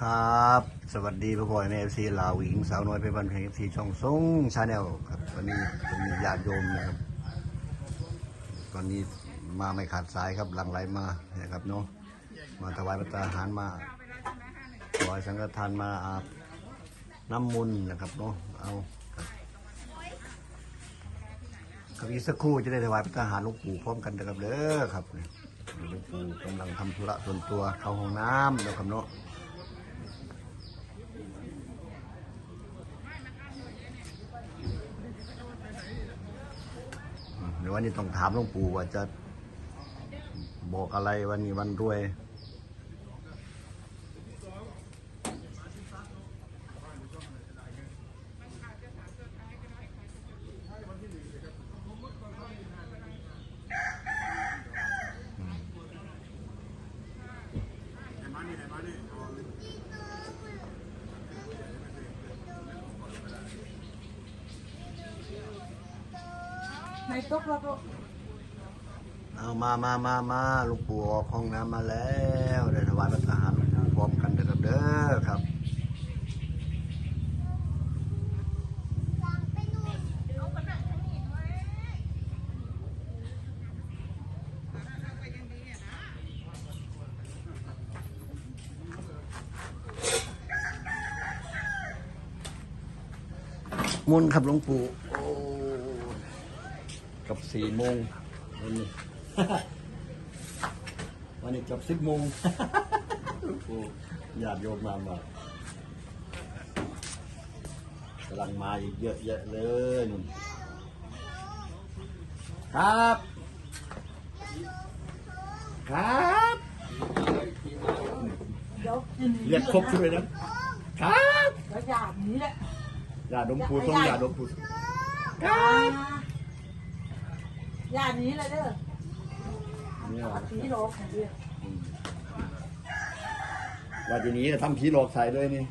ครับ สวัสดีพ่อพ่อแม่เอฟซีลาวหญิงสาวน้อยเพชรบันเพลงเอฟซีช่องทรงชาแนลครับวันนี้จะมีญาติโยมนะครับ ตอนนี้มาไม่ขาดสายครับหลังไหลมานะครับเนาะมาถวายพระทหารมาถวายสังฆทานมาอาบน้ำมนต์นะครับเนาะเอาครับครับอีกสักครู่จะได้ถวายพระทหารหลวงปู่พร้อมกันนะครับเด้อครับเนี่ยหลวงปู่กำลังทำธุระส่วนตัวเข้าห้องน้ำนะครับเนาะ เดี๋ย วันนี้ต้องถามหลวงปู่ว่าจะบอกอะไรวันนี้วันรวย ในโต๊ะเราโต๊ะเอามามามามาหลวงปู่ออกห้องน้ำมาแล้วได้ถวายพระทหารหลวงปู่พร้อมกันเด้อครับเด้อครับมุนต์ครับหลวงปู่โอ้ กับสี่โมงวันนี้ วันนี้จบสิบโมงหลวงปู่ญาติโยมมามากำลังมาอีกเยอะแยะเลยนุ่นครับ ครับเดี๋ยวกินเรียกครบช่วยนะครับแล้วอยากนี้แหละยาดมปูต้องยาดมปูครับอ ยากนี้เลยเด้อเนี่ยเอาสีโลของเดียวว่าทีนี้จะทำผีหลอกใส่ด้วยนี่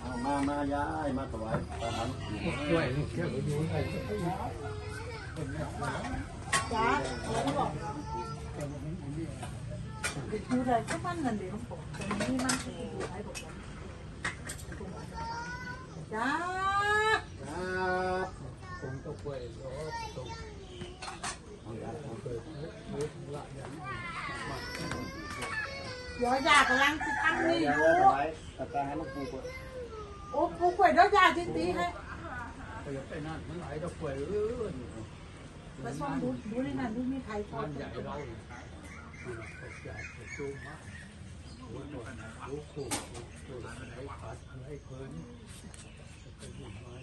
เอามามายายมาถวายทหารด้วยลูกแก้วอยู่ไหนจ้าเขาบอกดูเลย ก็มันเงินเดี๋ยวผมตรงนี้มันคือให้ผมจ้าครับคงต้องไปรอตกเปิ ดเปิดละอย่างเดี๋ยวอยากกำลังติดตั้งนี่เดี๋อยวยู่ถวายทหารหลวงปู่ก่อนโอ้กูป่วยแล้วยาจริงๆให้ไปไปนั่นมันไหลตะป่วยเออไปซ่อมดูดูในนั้นดูมีใครพอมันใหญ่เราตกใจจูมากรู้ตัวรู้คู่ตัวไหนขาดไหนเพิ่นก็ยิ่งมา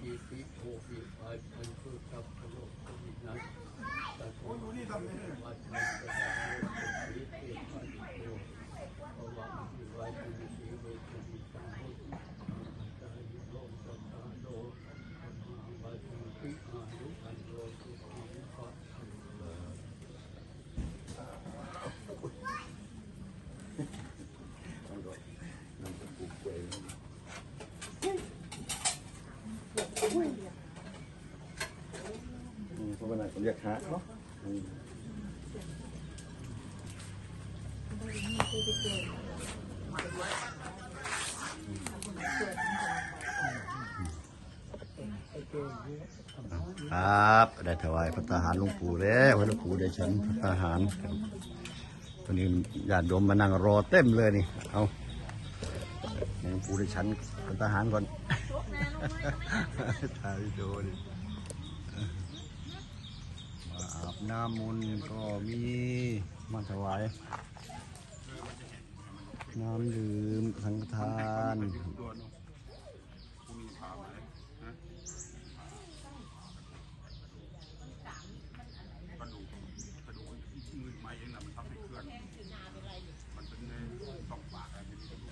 ปีปีโคปีไปมันคือกับพระโลกมีนั้นแต่ผมไม่ได้มาทำแต่ปีปีไปโดดเพราะว่ามันไว้ที่ชีวิตที่ตั้งใจอยู่โลกสังขารโลกไว้ที่ปีอายุอันโลกที่มีความ อืมเรียกหาเนาะครับได้ถวายพระทหารหลวงปู่แล้วหลวงปู่ได้ฉันพระทหารครับตอนนี้ญาติโยมมานั่งรอเต็มเลยนี่ เอาหลวงปู่ได้ฉันพระทหารก่อนถ่ายวิดีโอดิ น้ำมนต์ก็มีมาถวาย น้ำดื่มสังฆทานกระดูกกระดูกมือไม้เองนะมันทำให้เคลื่อนมันเป็นสองปากอะไรเป็นกระด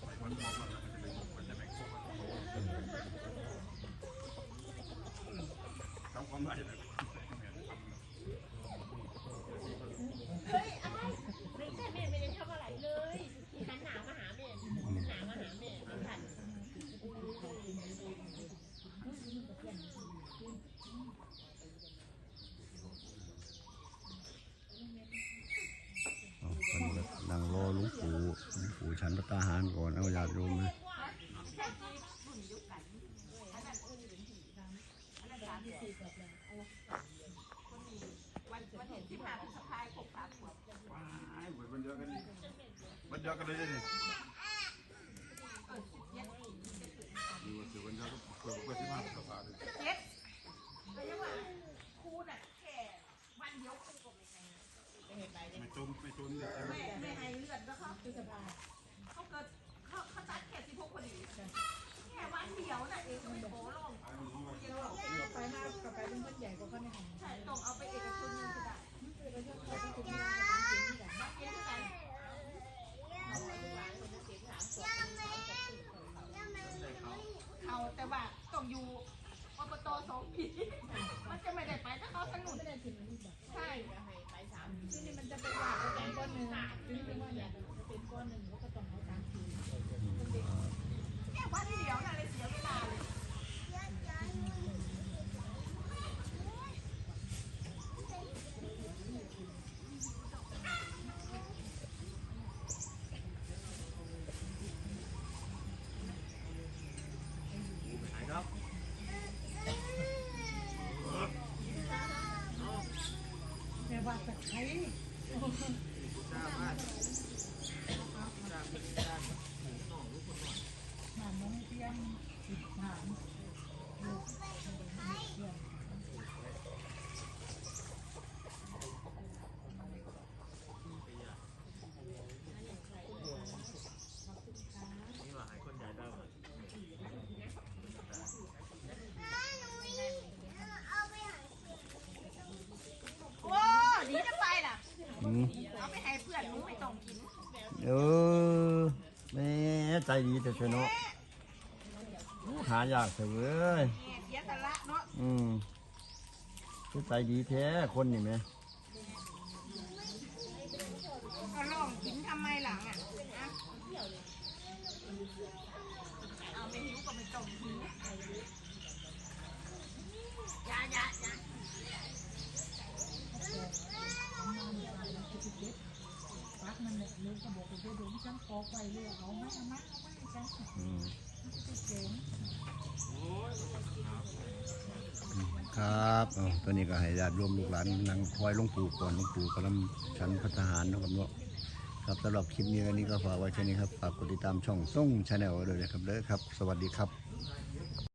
ู Don't come back in the ปู่ปู่ฉันพระตาหารก่อนเอาญาติโยมเลยว้ายเหมือนมันเดียวกันนี่มันเดียวกันเลยเนี่ยดูว่าเสือวันเดียวก็เปิดเปิดที่มาสภาเลย ครูน่ะแค่วันเดียวครูก็ไม่ใช่ ไม่ไม่จมไม่จมเนี่ยแม่แม่ให้เลือดแล้วเขาคือสบายเขาเกิดเขาเขาตัดแค่สิบหกคนดีแค่วันเดียวน่ะเองไม่โผล่ลงไปมากกับไปเป็นคนใหญ่กว่าเขาในห้องใช่ต้องเอาไปเอกชนนึงก็ได้คือเราจะไปเป็นคนใหญ่ที่กันเรียนที่ไหนเขาแต่ว่าต้องอยู่อบตสองปีมันจะไม่ได้ไปถ้าเขาสนุนใช่ไปสาม ที่นี่มันจะเป็นว่าเป็นก้อนหนึ่งที่นี่เป็นว่าเนี่ยจะเป็นก้อนหนึ่งแล้วก็ต้องเอาสามที แค่วันเดียวน่ะเลยเสียเวลาเลย แม่ว่าจะใช้หมาน้องเพียง สิบหามลูกเพียงโอ้ดีจะไปล่ะ อืมเอาไปให้เพื่อนหนูไม่ต้องกิน เออแม่ใจดีแต่เนาะหายากเถอะเว้ยเสียสละเนาะอืมคือใจดีแท้คนนี่ไหมก็ลองกินทำไมหลังอะนะเอาไม่หิวก็ไม่ต้องหิวย่าอย่าอย่าปักมันเนี่ยลูกก็บอกว่าเดี๋ยวฉันขอไปเลยเอาไหมเอาไหมเอาไหมฉัน อืม เจ๋ง ครับอ๋อตอนนี้ก็ให้ญาติรวมลูกหลานนั่งคอยหลวงปู่ก่อนหลวงปู่กำลังชั้นพัฒหารเนาะครับเนาะครับสำหรับคลิปนี้วันนี้ก็ฝากไว้แค่นี้ครับฝากกดติดตามช่องส่งชาแนลด้วยนะครับเด้อครับ สวัสดีครับ